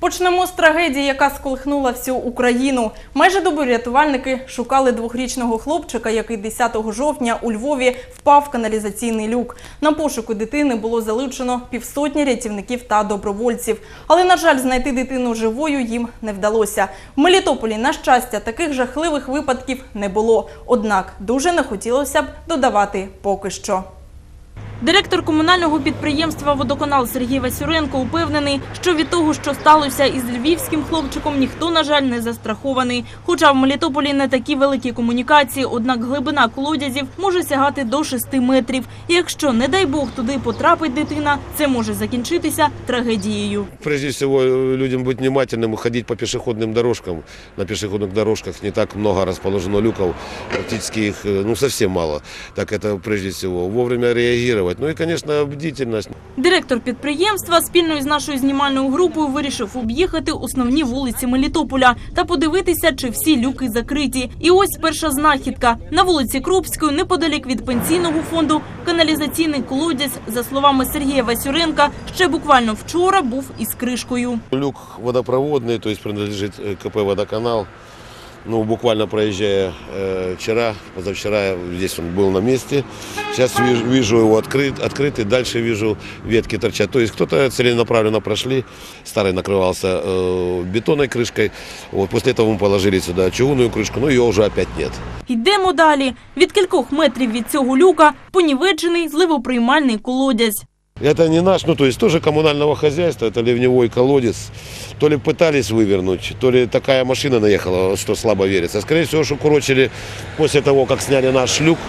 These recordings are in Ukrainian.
Почнемо з трагедії, яка сколихнула всю Україну. Майже добу рятувальники шукали двохрічного хлопчика, який 10 жовтня у Львові впав в каналізаційний люк. На пошуку дитини було залучено півсотні рятівників та добровольців. Але, на жаль, знайти дитину живою їм не вдалося. В Мелітополі, на щастя, таких жахливих випадків не було. Однак дуже не хотілося б додавати поки що. Директор комунального підприємства «Водоканал» Сергій Васюренко упевнений, що від того, що сталося із львівським хлопчиком, ніхто, на жаль, не застрахований. Хоча в Мелітополі не такі великі комунікації, однак глибина колодязів може сягати до 6 метрів. І якщо, не дай Бог, туди потрапить дитина, це може закінчитися трагедією. Прежде всего, э, людям быть внимательным, ходить по пешеходным дорожкам. На пешеходных дорожках не так много расположено люков, практически их э, ну, совсем мало. Так это прежде всего. Вовремя реагировать. Ну и, конечно, бдительность. Директор підприємства спільно із нашою знімальною групою вирішив об'їхати основні вулиці Мелітополя та подивитися, чи всі люки закриті. І ось перша знахідка на вулиці Крупської, неподалік від пенсійного фонду, каналізаційний колодязь, за словами Сергія Васюренка, ще буквально вчора був із кришкою. Люк водопроводный, то есть принадлежит э, КП «Водоканал» Ну, буквально проезжая э, вчера, позавчера, здесь он был на месте. Сейчас вижу, вижу его открыт, открытый, дальше вижу ветки торчат. То есть кто-то целенаправленно прошли, старый накрывался э, бетонной крышкой. Вот после этого мы положили сюда чугунную крышку, но ее уже опять нет. Йдемо далі. Від кількох метрів від цього люка понівечений зливоприймальний колодязь. Это не наш, ну то есть тоже коммунального хозяйства, это ливневой колодец. То ли пытались вывернуть, то ли такая машина наехала, что слабо верится. Скорее всего, что курочили после того, как сняли наш люк,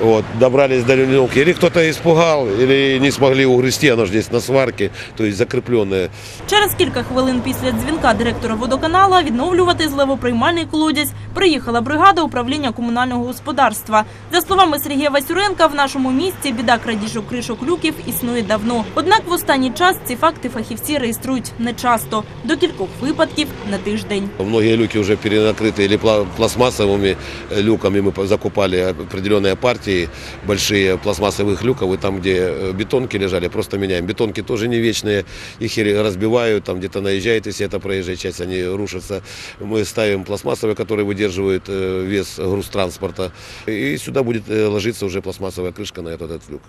вот, добрались до ливневки. Или кто-то испугал, или не смогли угрести, оно же здесь на сварке, то есть закрепленное. Через кілька хвилин після дзвінка директора водоканала відновлювати зливоприймальний колодязь приїхала бригада управління комунального господарства. За словами Сергія Васюренка, в нашому місті біда крадіжок кришок люків існує давно. Однак в останній час ці факти фахівці реєструють нечасто – до кількох випадків на тиждень. Многие люки уже перенакрыты или пла- пластмассовыми э, люками. Мы по- закупали определенные партии большие пластмассовых люков. И там, где э, бетонки лежали, просто меняем. Бетонки тоже не вечные. Их или разбивают, там где-то наезжает, если это проезжая часть, они рушатся. Мы ставим пластмассовые, которые выдерживают э, вес груз транспорта. И сюда будет э, ложиться уже пластмассовая крышка на этот, этот люк.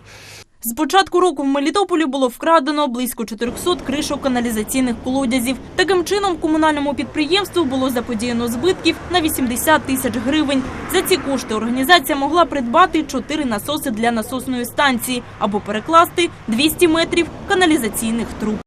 З початку року в Мелітополі було вкрадено близько 400 кришок каналізаційних колодязів. Таким чином, комунальному підприємству було заподіяно збитків на 80 тисяч гривень. За ці кошти організація могла придбати 4 насоси для насосної станції або перекласти 200 метрів каналізаційних труб.